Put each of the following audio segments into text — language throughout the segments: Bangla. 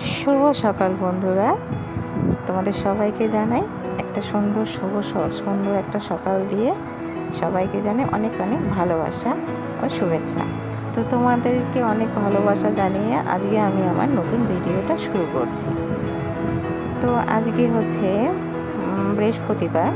শুভ সকাল বন্ধুরা। তোমাদের সবাইকে জানাই একটা সুন্দর, শুভ সুন্দর একটা সকাল দিয়ে সবাইকে জানাই অনেক অনেক ভালোবাসা ও শুভেচ্ছা। তো তোমাদেরকে অনেক ভালোবাসা জানিয়ে আজকে আমি আমার নতুন ভিডিওটা শুরু করছি। তো আজকে হচ্ছে বৃহস্পতিবার।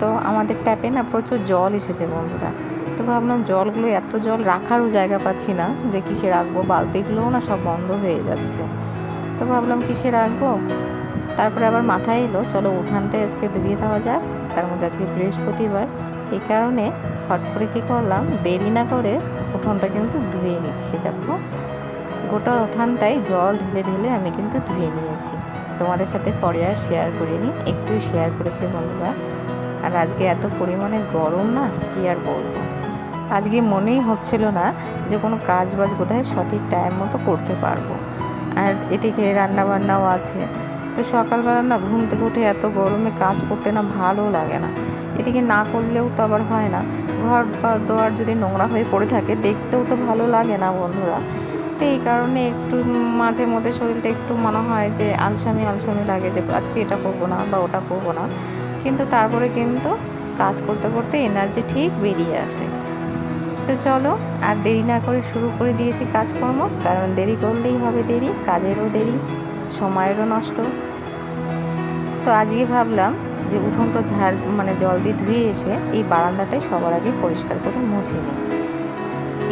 তো আমাদের ট্যাপে না প্রচুর জল এসেছে বন্ধুরা। তো ভাবলাম জলগুলো এত জল রাখারও জায়গা পাচ্ছি না যে কিসে রাখব? বালতিগুলোও না সব বন্ধ হয়ে যাচ্ছে। তো ভাবলাম কিসে রাখব? তারপরে আবার মাথায় এলো, চলো উঠানটা আজকে ধুয়ে দেওয়া যাক। তার মধ্যে আজকে বৃহস্পতিবার। এই কারণে ফট করে কী করলাম, দেরি না করে উঠোনটা কিন্তু ধুয়ে নিচ্ছি, দেখো। গোটা উঠানটাই জল ঢেলে ঢেলে আমি কিন্তু ধুয়ে নিয়েছি। তোমাদের সাথে পরে আর শেয়ার করিনি, একটু শেয়ার করেছি বন্ধুরা। আর আজকে এত পরিমাণে গরম না, কি আর বলব। আজকে মনেই হচ্ছিল না যে কোনো কাজ বাজ বোধহয় সঠিক টাইম মতো করতে পারব। আর এদিকে রান্না বান্নাও আছে। তো সকালবেলা না ঘুম থেকে উঠে এত গরমে কাজ করতে না ভালো লাগে না। এদিকে না করলেও তো আবার হয় না। ঘর দোয়ার যদি নোংরা হয়ে পড়ে থাকে, দেখতেও তো ভালো লাগে না বন্ধুরা। তো এই কারণে একটু মাঝে মধ্যে শরীরটা একটু মনে হয় যে আলসামি আলসামি লাগে যে আজকে এটা করব না বা ওটা করব না। কিন্তু তারপরে কিন্তু কাজ করতে করতে এনার্জি ঠিক বেরিয়ে আসে। তো চলো। আর দেরি না করে শুরু করে দিয়েছি কাজকর্ম, কারণ দেরি করলেই হবে দেরি, কাজেরও দেরি, সময়েরও নষ্ট। তো আজকে ভাবলাম যে উঠোনটা ঝাড় মানে জল দিয়ে ধুয়ে এসে এই বারান্দাটাই সবার আগে পরিষ্কার করে মুছে নিই।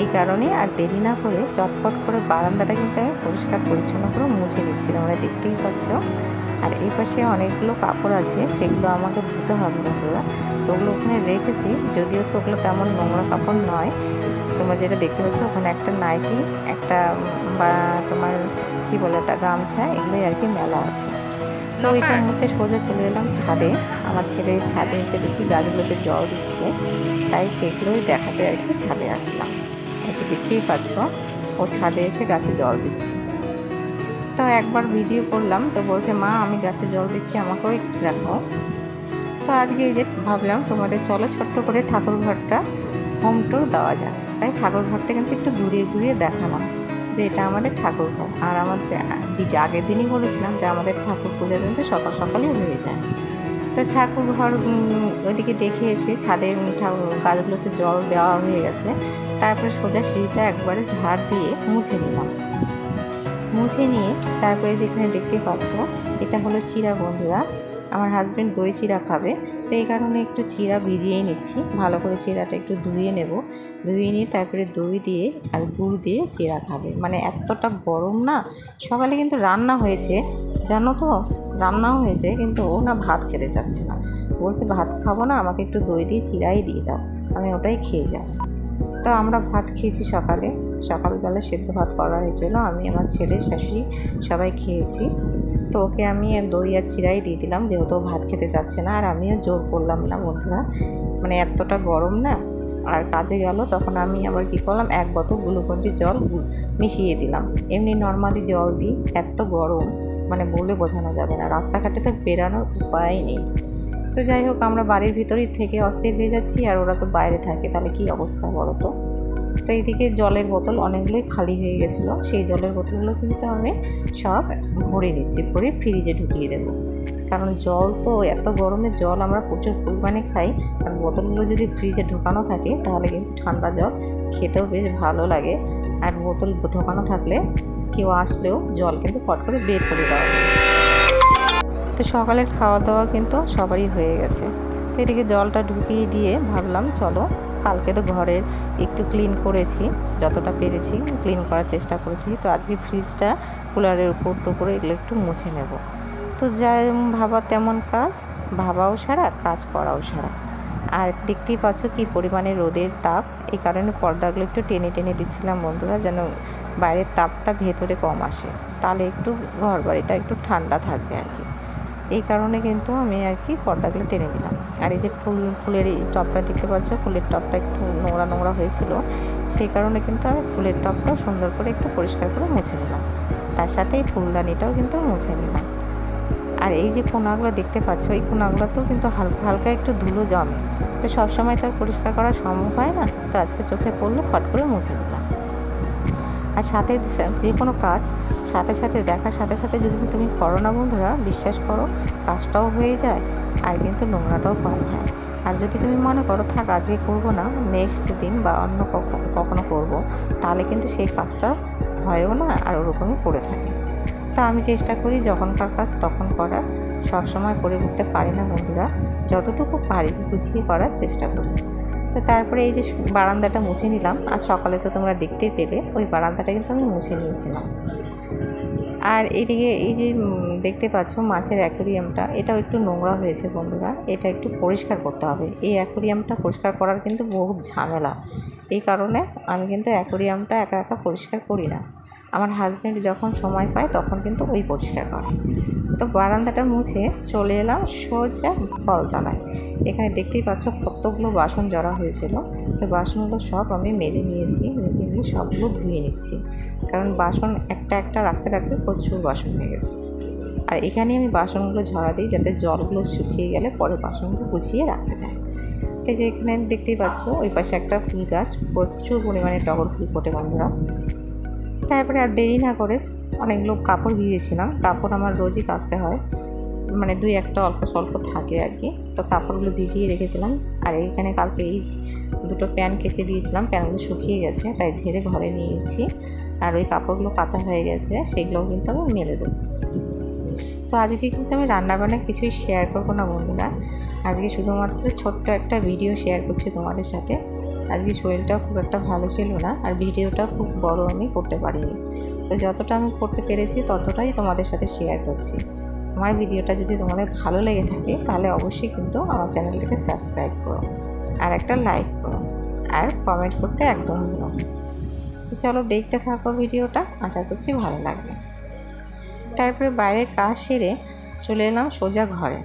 এই কারণে আর দেরি না করে চটপট করে বারান্দাটা কিন্তু আমি পরিষ্কার পরিচ্ছন্ন করে মুছে নিচ্ছি। তোমরা দেখতেই পাচ্ছ। আর এই পাশে অনেকগুলো কাপড় আছে সেগুলো আমাকে ধুতে হবে বন্ধুরা। তো ওগুলো ওখানে রেখেছি যদিও তো ওগুলো তেমন নোংরা কাপড় নয়। তোমরা যেটা দেখতে পাচ্ছ ওখানে একটা নাইটি একটা বা তোমার কী বলে ওটা গামছা এগুলোই আর কি মেলা আছে। তো এটা মুছে সোজা চলে এলাম ছাদে। আমার ছেলে ছাদে এসে দেখি গাছগুলোতে জল দিচ্ছে তাই সেগুলোই দেখাতে আর কি ছাদে আসলাম। দেখতেই পাচ্ছ ও ছাদে এসে গাছে জল দিচ্ছে। তো একবার ভিডিও করলাম, তো বলছে, মা, আমি গাছে জল দিচ্ছি, আমাকেও একটু দেখাও। তো আজকে এই যে ভাবলাম, তোমাদের চলো ছোট্ট করে ঠাকুর ঘরটা হোম ট্যুর দেওয়া যায় তাই ঠাকুর ঘরটা কিন্তু একটু ঘুরিয়ে ঘুরিয়ে দেখালাম যে এটা আমাদের ঠাকুর ঘর। আর আমাদের আগের দিনই বলেছিলাম যে আমাদের ঠাকুর পূজা কিন্তু সকাল সকালই হয়ে যায়। তো ঠাকুর ঘর ওইদিকে দেখে এসে ছাদের ঠাকুর গাছগুলোতে জল দেওয়া হয়ে গেছে। তারপরে সোজা সিঁড়িটা একবারে ঝাড় দিয়ে মুছে নিলাম। মুছে নিয়ে তারপরে যেখানে দেখতে পাচ্ছ, এটা হলো চিরা বন্ধুরা। আমার হাজব্যান্ড দই চিরা খাবে, তো এই কারণে একটু চিরা ভিজিয়ে নিচ্ছি। ভালো করে চিরাটা একটু ধুয়ে নেব। ধুয়ে নিয়ে তারপরে দই দিয়ে আর গুড় দিয়ে চিরা খাবে। মানে এতটা গরম না, সকালে কিন্তু রান্না হয়েছে। জানো তো, রান্নাও হয়েছে, কিন্তু ও না ভাত খেতে চাচ্ছে না। বলছে, ভাত খাব না, আমাকে একটু দই দিয়ে চিরাই দিয়ে দাও। আমি ওটাই খেয়ে যাব। তো আমরা ভাত খেয়েছি সকালে। সকালবেলা সেদ্ধ ভাত করা হয়েছিল। আমি, আমার ছেলে, শাশুড়ি সবাই খেয়েছি। তো ওকে আমি দই আর চিরাই দিয়ে দিলাম, যেহেতু ভাত খেতে চাচ্ছে না। আর আমিও জোর করলাম না, বন্ধুরা। মানে এতটা গরম না? আর কাজে গেল, তখন আমি আবার কী করলাম, এক বোতল গ্লুকন্ডি জল মিশিয়ে দিলাম। এমনি নর্মালি জল দিই, এত গরম। মানে বলে বোঝানো যাবে না। রাস্তাঘাটে তো বেরানোর উপায় নেই। তো যাই হোক, আমরা বাড়ির ভিতরেই থেকে অস্থির হয়ে যাচ্ছি, আর ওরা তো বাইরে থাকে। তাহলে কি অবস্থা বলো তো? তো এইদিকে জলের বোতল অনেকগুলোই খালি হয়ে গেছিল। সেই জলের বোতলগুলো কিন্তু আমি সব ভরে নিচ্ছি, ভরে ফ্রিজে ঢুকিয়ে দেবো। কারণ জল তো, এত গরমে জল আমরা প্রচুর পরিমাণে খাই। আর বোতলগুলো যদি ফ্রিজে ঢোকানো থাকে, তাহলে কিন্তু ঠান্ডা জল খেতেও বেশ ভালো লাগে। আর বোতল ঢোকানো থাকলে কেউ আসলেও জল কিন্তু ফট করে বের করে দেওয়া যায়। তো সকালের খাওয়া দাওয়া কিন্তু সবারই হয়ে গেছে। তো এদিকে জলটা ঢুকিয়ে দিয়ে ভাবলাম, চলো কালকে তো ঘরের একটু ক্লিন করেছি, যতটা পেরেছি ক্লিন করার চেষ্টা করেছি। তো আজকে ফ্রিজটা কুলারের উপর টুকরো এগুলো একটু মুছে নেব। তো যা ভাবা তেমন কাজ, ভাবাও সারা, কাজ করাও সারা। আর দেখতেই পাচ্ছ কি পরিমাণে রোদের তাপ, এই কারণে পর্দাগুলো একটু টেনে টেনে দিচ্ছিলাম বন্ধুরা, যেন বাইরের তাপটা ভেতরে কম আসে। তাহলে একটু ঘর বাড়িটা একটু ঠান্ডা থাকবে আর কি। এই কারণে কিন্তু আমি আর কি পর্দাগুলো টেনে দিলাম আর এই যে ফুল, ফুলের এই টপটা দেখতে পাচ্ছ, ফুলের টপটা একটু নোংরা নোংরা হয়েছিল, সেই কারণে কিন্তু আমি ফুলের টপটাও সুন্দর করে একটু পরিষ্কার করে মুছে নিলাম। তার সাথে এই ফুলদানিটাও কিন্তু মুছে নিলাম। আর এই যে কোনাগুলো দেখতে পাচ্ছ, এই কোনাগুলোতেও কিন্তু হালকা হালকা একটু ধুলো জমে। তো সবসময় তো আর পরিষ্কার করা সম্ভব হয় না, তো আজকে চোখে পড়ল, ফট করে মুছে দিলাম আর সাথে যে কোনো কাজ, সাথে সাথে দেখার সাথে সাথে যদি তুমি করো না বন্ধুরা, বিশ্বাস করো, কাজটাও হয়ে যায়, আর কিন্তু নোংরাটাও কম হয়। আর যদি তুমি মনে করো, থাক, আজকে করব না নেক্সট দিন বা অন্য কখনো করব, তাহলে কিন্তু সেই কাজটা হয়ও না, আর ওরকমই পড়ে থাকে। তা আমি চেষ্টা করি যখনকার কাজ তখন করার সব সময় করে উঠতে পারি না বন্ধুরা। যতটুকু পারি বুঝিয়ে করার চেষ্টা করি। তো তারপরে এই যে বারান্দাটা মুছে নিলাম। আর সকালে তো তোমরা দেখতেই পেলে, ওই বারান্দাটা কিন্তু আমি মুছে নিয়েছিলাম। আর এইদিকে এই যে দেখতে পাচ্ছ মাছের অ্যাকোরিয়ামটা, এটাও একটু নোংরা হয়েছে বন্ধুরা, এটা একটু পরিষ্কার করতে হবে। এই অ্যাকোরিয়ামটা পরিষ্কার করার কিন্তু বহুত ঝামেলা। এই কারণে আমি কিন্তু অ্যাকোরিয়ামটা একা একা পরিষ্কার করি না। আমার হাজব্যান্ড যখন সময় পায়, তখন কিন্তু ওই পরিষ্কার করে। তো বারান্দাটা মুছে চলে এলাম সোজা কলতলায়। এখানে দেখতেই পাচ্ছ কতগুলো বাসন জড়া হয়েছিল। তো বাসনগুলো সব আমি মেজে নিয়েছি, মেজে নিয়ে সবগুলো ধুয়ে নিচ্ছি। কারণ বাসন একটা একটা রাখতে রাখতে প্রচুর বাসন হয়ে গেছে। আর এখানে আমি বাসনগুলো ঝরা দিই যাতে জলগুলো শুকিয়ে গেলে পরে বাসনগুলো গুছিয়ে রাখা যায়। তো যে এখানে দেখতেই পাচ্ছ ওই পাশে একটা ফুল গাছ, প্রচুর পরিমাণে টগর ফুল ফোটে বন্ধুরা। তারপরে আর দেরি না করে অনেকগুলো কাপড় ভিজেছিলাম। কাপড় আমার রোজই কাচতে হয়। মানে দুই একটা অল্প স্বল্প থাকে আর কি। তো কাপড়গুলো ভিজিয়ে রেখেছিলাম। আর এইখানে কালকে এই দুটো প্যান কেচে দিয়েছিলাম। প্যানগুলো শুকিয়ে গেছে, তাই ঝেড়ে ঘরে নিয়েছি আর ওই কাপড়গুলো কাঁচা হয়ে গেছে, সেগুলোও কিন্তু আমি মেলে দেবো। তো আজকে কিন্তু আমি রান্নাবান্না কিছুই শেয়ার করব না বন্ধুরা। আজকে শুধুমাত্র ছোট্ট একটা ভিডিও শেয়ার করছি তোমাদের সাথে। আজকে শরীরটাও খুব একটা ভালো ছিল না আর ভিডিওটা খুব বড় আমি করতে পারিনি। তো যতটা আমি করতে পেরেছি ততটাই তোমাদের সাথে শেয়ার করছি। আমার ভিডিওটা যদি তোমাদের ভালো লেগে থাকে তাহলে অবশ্যই কিন্তু আমার চ্যানেলটাকে সাবস্ক্রাইব করো আর একটা লাইক করো আর কমেন্ট করতে একদম ভুলো চলো দেখতে থাকো ভিডিওটা, আশা করছি ভালো লাগবে। তারপরে বাইরের কাজ সেরে চলে এলাম সোজা ঘরে।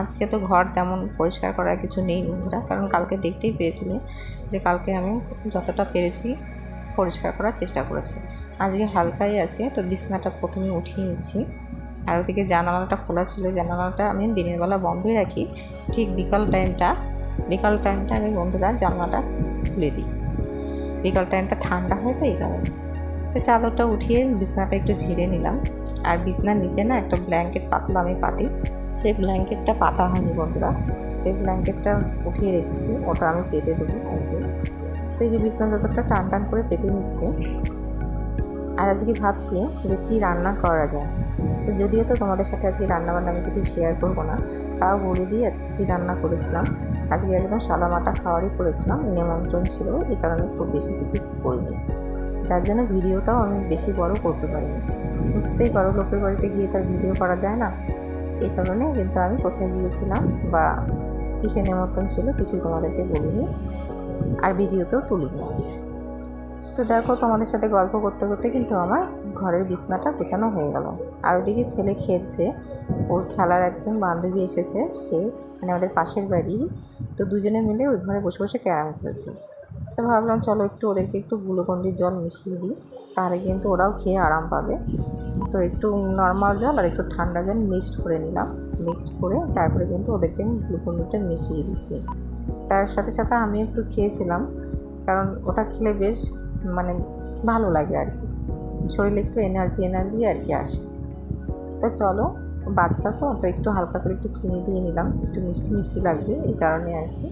আজকে তো ঘর তেমন পরিষ্কার করার কিছু নেই বন্ধুরা, কারণ কালকে দেখতেই পেয়েছিলে যে কালকে আমি যতটা পেরেছি পরিষ্কার করার চেষ্টা করেছি। আজকে হালকাই আছে, তো বিছনাটা প্রথমে উঠিয়ে নিচ্ছি। আর ওদিকে জানালাটা খোলা ছিল, জানালাটা আমি দিনের বেলা বন্ধই রাখি। ঠিক বিকাল টাইমটা বিকাল টাইমটা আমি বন্ধুরা জানালাটা খুলে দিই। বিকাল টাইমটা ঠান্ডা হয় তো এই কারণে। তো চাদরটা উঠিয়ে বিছনাটা একটু ঝেড়ে নিলাম। আর বিছনার নিচে না একটা ব্ল্যাঙ্কেট পাতলা আমি পাতি সেই ব্ল্যাঙ্কেটটা পাতা হয়নি বন্ধুরা। সেই ব্ল্যাঙ্কেটটা উঠিয়ে রেখেছি, ওটা আমি পেতে দেবো একদিন। তো এই যে বিছনা চাদরটা টান টান করে পেতে নিচ্ছে আর আজকে ভাবছি যে কী রান্না করা যায়। তো যদিও তো তোমাদের সাথে আজকে রান্নাবান্না আমি কিছু শেয়ার করব না, তাও বলে দিই আজকে কী রান্না করেছিলাম। আজকে একদম সাদা মাটা খাওয়ারই করেছিলাম, নিমন্ত্রণ ছিল, এই কারণে খুব বেশি কিছু করিনি। যার জন্য ভিডিওটাও আমি বেশি বড় করতে পারিনি। বুঝতেই পারো, লোকের বাড়িতে গিয়ে তার ভিডিও করা যায় না। এই কারণে কিন্তু আমি কোথায় গিয়েছিলাম বা কিসে নেমন্তন ছিল কিছুই তোমাদেরকে বলিনি আর ভিডিওতেও তুলিনি। তো দেখো তোমাদের সাথে গল্প করতে করতে কিন্তু আমার ঘরের বিছনাটা গোছানো হয়ে গেল। আর ওদিকে ছেলে খেলছে, ওর খেলার একজন বান্ধবী এসেছে, সে মানে আমাদের পাশের বাড়ি। তো দুজনে মিলে ওই ঘরে বসে বসে ক্যারাম খেলছে। তো ভাবলাম চলো একটু ওদেরকে একটু গ্লুকন্ডির জল মিশিয়ে দিই। তাহলে কিন্তু ওরাও খেয়ে আরাম পাবে। তো একটু নর্মাল জল আর একটু ঠান্ডা জল মিক্সড করে নিলাম। মিক্সড করে তারপরে কিন্তু ওদেরকে আমি গ্লুকন্ডিটা মিশিয়ে দিচ্ছি। তার সাথে সাথে আমি একটু খেয়েছিলাম, কারণ ওটা খেলে বেশ মানে ভালো লাগে আর কি। শরীরে একটু এনার্জি এনার্জি আর কি আসে। তো চলো, বাচ্চা তো তো একটু হালকা করে একটু চিনি দিয়ে নিলাম। একটু মিষ্টি মিষ্টি লাগবে এই কারণে আর কি।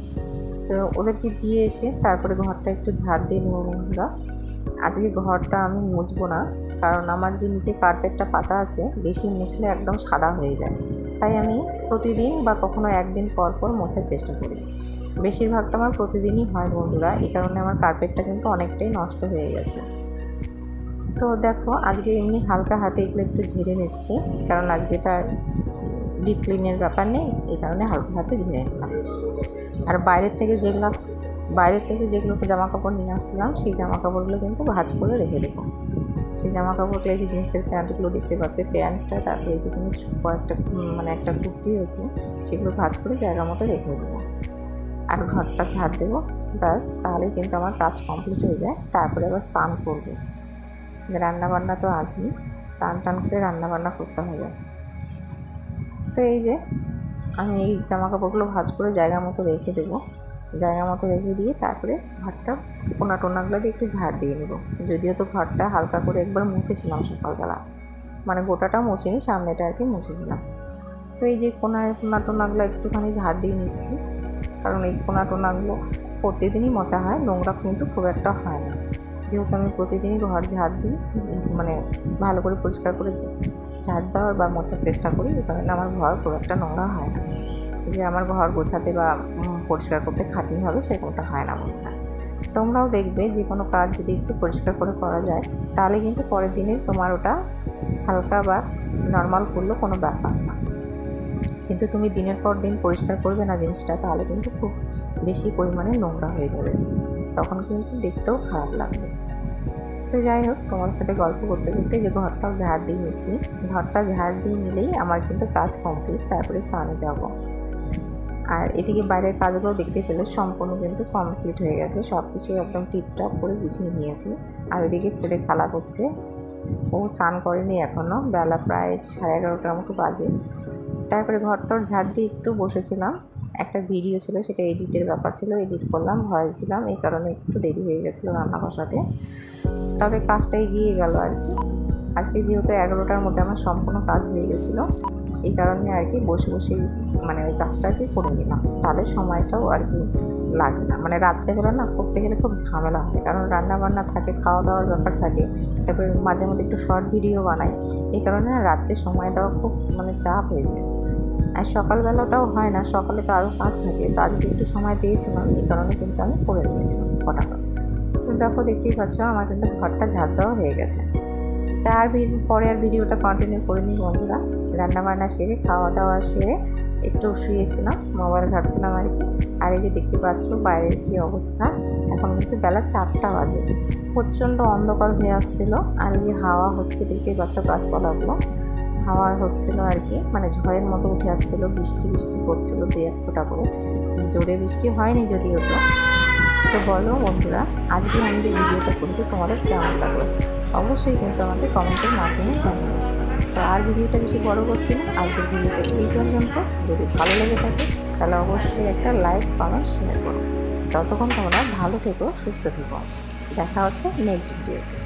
তো ওদেরকে দিয়ে এসে তারপরে ঘরটা একটু ঝাড় দিয়ে নেব বন্ধুরা। আজকে ঘরটা আমি মুছবো না, কারণ আমার যে নিচে কার্পেটটা পাতা আছে, বেশি মুছলে একদম সাদা হয়ে যায়। তাই আমি প্রতিদিন বা কখনো একদিন পর পর মোছার চেষ্টা করি। বেশিরভাগটা আমার প্রতিদিনই হয় বন্ধুরা, এই কারণে আমার কার্পেটটা কিন্তু অনেকটাই নষ্ট হয়ে গেছে। তো দেখো, আজকে এমনি হালকা হাতে এগুলো একটু ঝেড়ে নিচ্ছি, কারণ আজকে তার ডিপ ক্লিনের ব্যাপার নেই, এই কারণে হালকা হাতে ঝেড়ে নিলাম। আর বাইরের থেকে যেগুলো বাইরের থেকে যেগুলো জামা কাপড় নিয়ে আসছিলাম, সেই জামা কাপড়গুলো কিন্তু ভাজ করে রেখে দেবো। সেই জামা কাপড়টা এই যে জিন্সের প্যান্টগুলো দেখতে পাচ্ছ প্যান্টটা, তারপরে যেখানে কয়েকটা মানে একটা কুর্তি আছে সেগুলো ভাজ করে জায়গা মতো রেখে দেবো। আর ঘরটা ছাড় দেবো, ব্যাস, তাহলেই কিন্তু আমার কাজ কমপ্লিট হয়ে যায়। তারপরে আবার স্নান করব। রান্নাবান্না তো আছেই, স্নান টান করে রান্নাবান্না করতে হবে। তো এই যে, আমি এই জামা কাপড়গুলো ভাজ করে জায়গা মতো রেখে দেবো। জায়গা মতো রেখে দিয়ে তারপরে ঘরটা কোনা টোনাগুলো দিয়ে একটু ঝাড় দিয়ে নেব। যদিও তো ঘরটা হালকা করে একবার মুছেছিলাম সকালবেলা। মানে গোটাটা মুছিনি, সামনেটা আর কি মুছেছিলাম। তো এই যে কোনা কোনা টোনাগুলো একটুখানি ঝাড় দিয়ে নিচ্ছি। কারণ এই কোনা টোনাগুলো প্রতিদিনই মোছা হয়, নোংরা কিন্তু খুব একটা হয় না। যেহেতু আমি প্রতিদিনই ঘর ঝাড় দিই মানে ভালো করে পরিষ্কার করে ঝাড় দেওয়ার বা মোছার চেষ্টা করি, এই কারণে আমার ঘর খুব একটা নোংরা হয় না। যে আমার ঘর গোছাতে বা পরিষ্কার করতে খাটনি হবে সেরকমটা হয় না বন্ধুরা। তোমরাও দেখবে যে কোনো কাজ যদি একটু পরিষ্কার করে করা যায়, তাহলে কিন্তু পরের দিনে তোমার ওটা হালকা বা নর্মাল করলেও কোনো ব্যাপার না। কিন্তু তুমি দিনের পর দিন পরিষ্কার করবে না জিনিসটা, তাহলে কিন্তু খুব বেশি পরিমাণে নোংরা হয়ে যাবে। তখন কিন্তু দেখতেও খারাপ লাগবে। তো যাই হোক, তোমার সাথে গল্প করতে করতে যে ঘরটাও ঝাড় দিয়ে নিয়েছি, ঘরটা ঝাড় দিয়ে নিলেই আমার কিন্তু কাজ কমপ্লিট তারপরে স্নানে যাব। আর এদিকে বাইরের কাজগুলো দেখতে পেলে সম্পূর্ণ কিন্তু কমপ্লিট হয়ে গেছে। সব কিছু একদম টিপটপ করে গুছিয়ে নিয়েছি। আর ওইদিকে ছেলে খেলা করছে। ও স্নান করেনি এখনও বেলা প্রায় সাড়ে এগারোটার মতো বাজে। তারপরে ঘরটার ঝাড় দিয়ে একটু বসেছিলাম। একটা ভিডিও ছিল, সেটা এডিটের ব্যাপার ছিল। এডিট করলাম ভয়েস দিলাম। এই কারণে একটু দেরি হয়ে গেছিল রান্না বসাতে। তবে কাজটা এগিয়ে গেল আর কি। আজকে যেহেতু এগারোটার মধ্যে আমার সম্পূর্ণ কাজ হয়ে গেছিল এই কারণে আর কি বসে বসেই মানে ওই কাজটা আর কি করে নিলাম। তাহলে সময়টাও আর কি লাগে না। মানে রাত্রেবেলা না করতে গেলে খুব ঝামেলা হয়। কারণ রান্না বান্না থাকে খাওয়া দাওয়ার ব্যাপার থাকে। তারপরে মাঝে মধ্যে একটু শর্ট ভিডিও বানাই। এই কারণে না রাত্রে সময় দেওয়া খুব মানে চাপ হয়ে যায়। আর সকালবেলাটাও হয় না। সকালে তো আরও কাজ থাকে। তো আজকে একটু সময় পেয়েছিলাম। এই কারণে কিন্তু আমি করে নিয়েছিলাম। ফটাফট। তো দেখো, দেখতেই পাচ্ছ, আমার কিন্তু ঘরটা ঝাড় দেওয়া হয়ে গেছে। তার পরে আর ভিডিওটা কন্টিনিউ করিনি বন্ধুরা। রান্না বান্না সেরে খাওয়া দাওয়া সেরে একটু শুয়েছিলাম মোবাইল ঘাটছিলাম আর কি। আর এই যে দেখতে পাচ্ছ বাইরের কি অবস্থা। এখন কিন্তু বেলা চারটা বাজে। প্রচণ্ড অন্ধকার হয়ে আসছিল। আর এই যে হাওয়া হচ্ছে, দেখতেই পাচ্ছ গাছপালাগুলো। হাওয়া হচ্ছিল আর কি মানে ঝড়ের মতো উঠে আসছিল, বৃষ্টি বৃষ্টি করছিল দু এক ফোঁটা করে। জোরে বৃষ্টি হয়নি যদিও তো। তো বলো বন্ধুরা, আজকে আমি যে ভিডিওটা করেছি, তোমাদের কেমন লাগল? অবশ্যই কিন্তু আমাকে কমেন্টের মাধ্যমে জানাবে তো আর ভিডিওটা বেশি বড় করছি না, আজকের ভিডিওটা এই পর্যন্ত। যদি ভালো লেগে থাকে, তাহলে অবশ্যই একটা লাইক, কমেন্ট শেয়ার করো। ততক্ষণ তোমরা ভালো থেকো, সুস্থ থেকো। দেখা হচ্ছে নেক্সট ভিডিওতে।